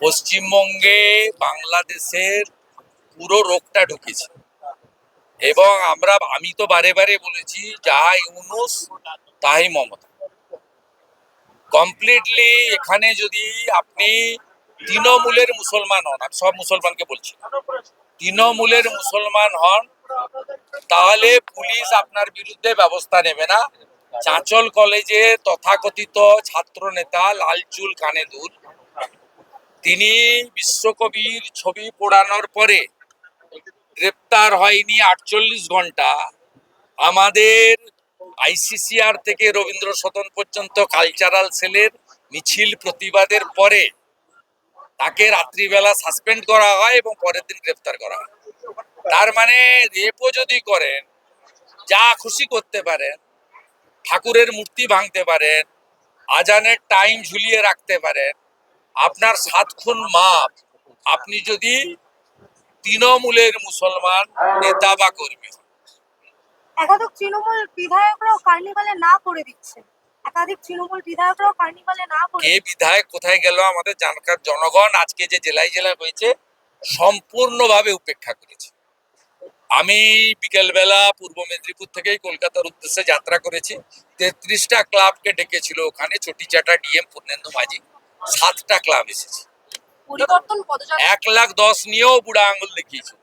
পশ্চিমবঙ্গে বাংলাদেশের পুরো রোগটা ঢুকেছে। এবং আমরা, আমি তো বারে বারে বলেছি যাহা ইউনুস, তাই মমতা। কমপ্লিটলি এখানে যদি আপনি তৃণমূলের মুসলমান হন, আমি সব মুসলমানকে বলছি, তৃণমূলের মুসলমান হন, তাহলে পুলিশ আপনার বিরুদ্ধে ব্যবস্থা নেবে না। চাঁচল কলেজে তথাকথিত ছাত্র নেতা লালচুল কানে দুল। তিনি বিশ্বকবির ছবি পোড়ানোর পরে গ্রেপ্তার হয়নি আটচল্লিশ ঘণ্টা আমাদের আইসিসিআর থেকে রবীন্দ্র সদন পর্যন্ত কালচারাল সেলের মিছিল প্রতিবাদের পরে তাকে রাত্রিবেলা সাসপেন্ড করা হয় এবং পরের দিন গ্রেপ্তার করা হয়। তার মানে রেপও যদি করেন, যা খুশি করতে পারেন, ঠাকুরের মূর্তি ভাঙতে পারেন, আজানের টাইম ঝুলিয়ে রাখতে পারেন আপনার সাত খুন মাপ আপনি যদি তৃণমূলের মুসলমান নেতা বা কর্মী। একাধিক তৃণমূল বিধায়করাও কার্নিভালে না করে দিচ্ছে। একাধিক তৃণমূল বিধায়করাও কার্নিভালে না করে কে বিধায়ক কোথায় গেল আমাদের জানকার জনগণ আজকে যে জেলায় জেলায় হয়েছে সম্পূর্ণভাবে উপেক্ষা করেছে। আমি বিকেলবেলা পূর্ব মেদিনীপুর থেকেই কলকাতার উদ্দেশ্যে যাত্রা করেছি। তেত্রিশটা ক্লাবকে ডেকেছিল ওখানে চটিচাটা ডিএম পূর্ণেন্দু মাঝি। সাতটা ক্লাব এসেছে। পরিবর্তন এক লাখ দশ নিয়েও বুড়া আঙুল দেখিয়েছে।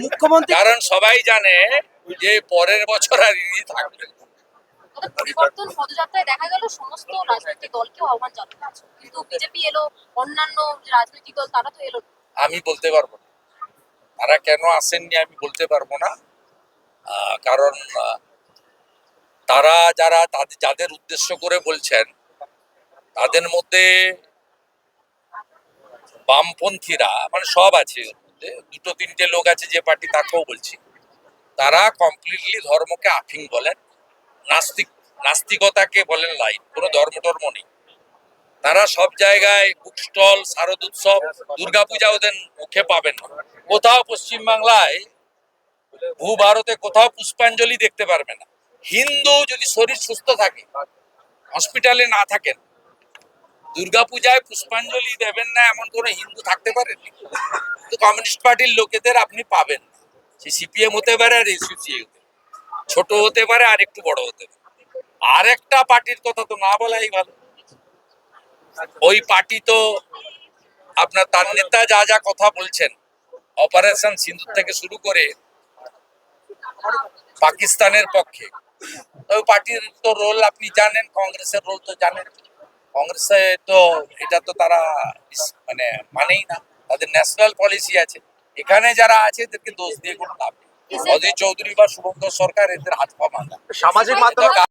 মুখ্যমন্ত্রী কারণ সবাই জানে যে পরের বছর আর ইনি থাকবে পরিবর্তন পদযাত্রায় দেখা গেল সমস্ত রাজনৈতিক দলকেও আহ্বান জানানো কিন্তু বিজেপি এলো অন্যান্য রাজনৈতিক দল তারা তো এলো আমি বলতে পারব না। তারা কেন আসেননি আমি বলতে পারব না। আহ, কারণ আহ, তারা যারা তাদের যাদের উদ্দেশ্য করে বলছেন তাদের মধ্যে বামপন্থীরা মানে সব আছে দুটো তিনটে লোক আছে যে পার্টি তাকেও বলছি। তারা কমপ্লিটলি ধর্মকে আফিং বলেন, নাস্তিক, নাস্তিকতাকে বলেন লাইন কোনো ধর্ম টর্ম নেই। তারা সব জায়গায় বুক স্টল শারদ উৎসব, দুর্গাপূজা ওদের মুখে পাবেন না। কোথাও পশ্চিমবাংলায় ভূ ভারতে কোথাও পুষ্পাঞ্জলি দেখতে পারবে না। হিন্দু যদি শরীর সুস্থ থাকে হসপিটালে না থাকেন দুর্গাপূজায় পুষ্পাঞ্জলি দেবেন না এমন কোনো হিন্দু থাকতে পারেন কিন্তু কমিউনিস্ট পার্টির লোকেদের আপনি পাবেন সে সিপিএম হতে পারে আর এসইউসি হতে ছোট হতে পারে আর একটু বড় হতে পারে। আর একটা পার্টির কথা তো না বলাই ভালো। ওই পার্টি তো আপনার তার নেতা যা যা কথা বলছেন, অপারেশন সিন্ধু থেকে শুরু করে পাকিস্তানের পক্ষে তো ওই পার্টির তো রোল আপনি জানেন, কংগ্রেসের রোল তো জানেন। কংগ্রেসে তো এটা তো তারা মানে মানেই না। তাদের ন্যাশনাল পলিসি আছে। এখানে যারা আছে এদেরকে দোষ দিয়ে কোনো লাভ নেই। অধীর চৌধুরী বা শুভঙ্কর সরকার এদের হাত পা সামাজিক মাধ্যমে